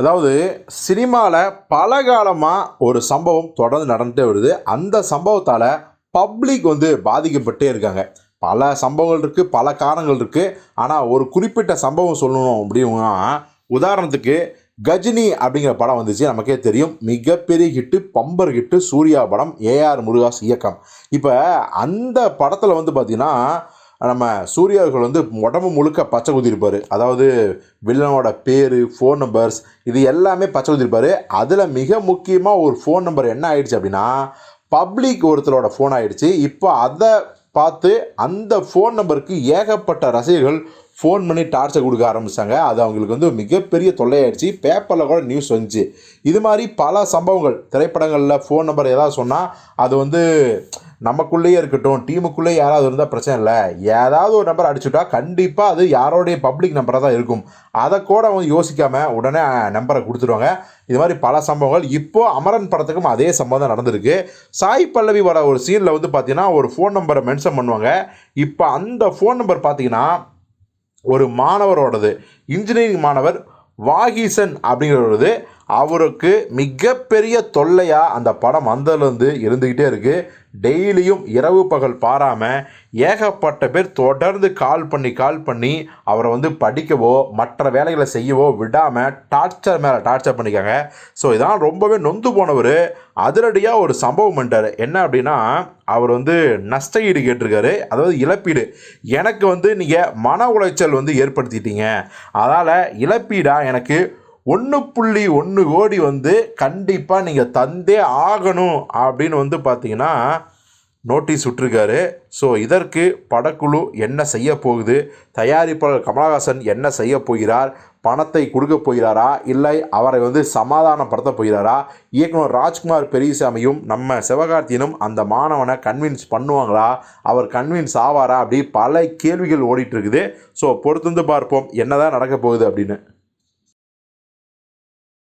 அதாவது சினிமாவில் பல காலமாக ஒரு சம்பவம் தொடர்ந்து நடந்துட்டே வருது. அந்த சம்பவத்தால் பப்ளிக் வந்து பாதிக்கப்பட்டே இருக்காங்க. பல சம்பவங்கள் இருக்குது பல காரணங்கள் இருக்குது ஆனால் ஒரு குறிப்பிட்ட சம்பவம் சொல்லணும் அப்படின்னா உதாரணத்துக்கு கஜினி அப்படிங்கிற படம் வந்துச்சு. நமக்கே தெரியும். மிகப்பெரிய ஹிட்டு பம்பர் ஹிட்டு சூர்யா படம் ஏஆர் முருகாஸ் இயக்கம். இப்போ அந்த படத்தில் வந்து பார்த்திங்கன்னா நம்ம சூர்யாவுக்கு வந்து உடம்பு முழுக்க பச்சை குத்திருப்பார். அதாவது வில்லனோட பேர் ஃபோன் நம்பர்ஸ் இது எல்லாமே பச்சை குத்திருப்பார். அதில் மிக முக்கியமாக ஒரு ஃபோன் நம்பர் என்ன ஆயிடுச்சு அப்படின்னா பப்ளிக் ஒருத்தரோட ஃபோன் ஆயிடுச்சு. இப்போ அதை பார்த்து அந்த ஃபோன் நம்பருக்கு ஏகப்பட்ட ரசிகர்கள் ஃபோன் பண்ணி டார்ச்சர் கொடுக்க ஆரம்பிச்சாங்க. அது அவங்களுக்கு வந்து மிகப்பெரிய தொல்லையாயிடுச்சு. பேப்பரில் கூட நியூஸ் வந்துச்சு. இது மாதிரி பல சம்பவங்கள் திரைப்படங்களில் ஃபோன் நம்பர் ஏதாவது சொன்னால் அது வந்து நமக்குள்ளேயே இருக்கட்டும் டீமுக்குள்ளேயே யாராவது இருந்தால் பிரச்சனை இல்லை. ஏதாவது ஒரு நம்பர் அடிச்சுட்டா கண்டிப்பாக அது யாரோடைய பப்ளிக் நம்பராக தான் இருக்கும். அதை கூட அவங்க யோசிக்காமல் உடனே நம்பரை கொடுத்துருவாங்க இது மாதிரி பல சம்பவங்கள். இப்போது அமரன் படத்துக்கும் அதே சம்பவம் தான் நடந்திருக்கு. சாய் பல்லவி வர ஒரு சீனில் வந்து பார்த்திங்கன்னா ஒரு ஃபோன் நம்பரை மென்ஷன் பண்ணுவாங்க. இப்போ அந்த ஃபோன் நம்பர் பார்த்தீங்கன்னா ஒரு மாணவரோடது. இன்ஜினியரிங் மாணவர் வாகீசன் அப்படிங்கிறவரது அவருக்கு மிகப்பெரிய தொல்லையாக அந்த படம் வந்ததுலேருந்து இருந்துக்கிட்டே இருக்குது டெய்லியும் இரவு பகல் பாராமல் ஏகப்பட்ட பேர் தொடர்ந்து கால் பண்ணி கால் பண்ணி அவரை வந்து படிக்கவோ மற்ற வேலைகளை செய்யவோ விடாமல் டார்ச்சர் மேலே டார்ச்சர் பண்ணிக்காங்க ஸோ இதான் ரொம்பவே நொந்து போனவர். அதிரடியாக ஒரு சம்பவம் பண்ணிட்டார். என்ன அப்படின்னா அவர் வந்து நஷ்ட ஈடு கேட்டிருக்காரு. அதாவது இழப்பீடு. எனக்கு வந்து நீங்கள் மன உளைச்சல் வந்து ஏற்படுத்திட்டீங்க. அதனால் இழப்பீடாக எனக்கு ஒன்று புள்ளி ஒன்று கோடி வந்து கண்டிப்பாக நீங்கள் தந்தே ஆகணும் அப்படின்னு வந்து பார்த்தீங்கன்னா நோட்டீஸ் விட்டுருக்காரு. ஸோ இதற்கு படக்குழு என்ன செய்ய போகுது? தயாரிப்பாளர் கமலஹாசன் என்ன செய்ய போகிறார்? பணத்தை கொடுக்க போகிறாரா? இல்லை அவரை வந்து சமாதானப்படுத்த போகிறாரா? இயக்குனர் ராஜ்குமார் பெரியசாமியும் நம்ம சிவகார்த்தியனும் அந்த மாணவனை கன்வின்ஸ் பண்ணுவாங்களா? அவர் கன்வின்ஸ் ஆவாரா? அப்படி பல கேள்விகள் ஓடிட்டுருக்குது ஸோ பொறுத்திருந்து பார்ப்போம். என்னதான் நடக்க போகுது அப்படின்னு.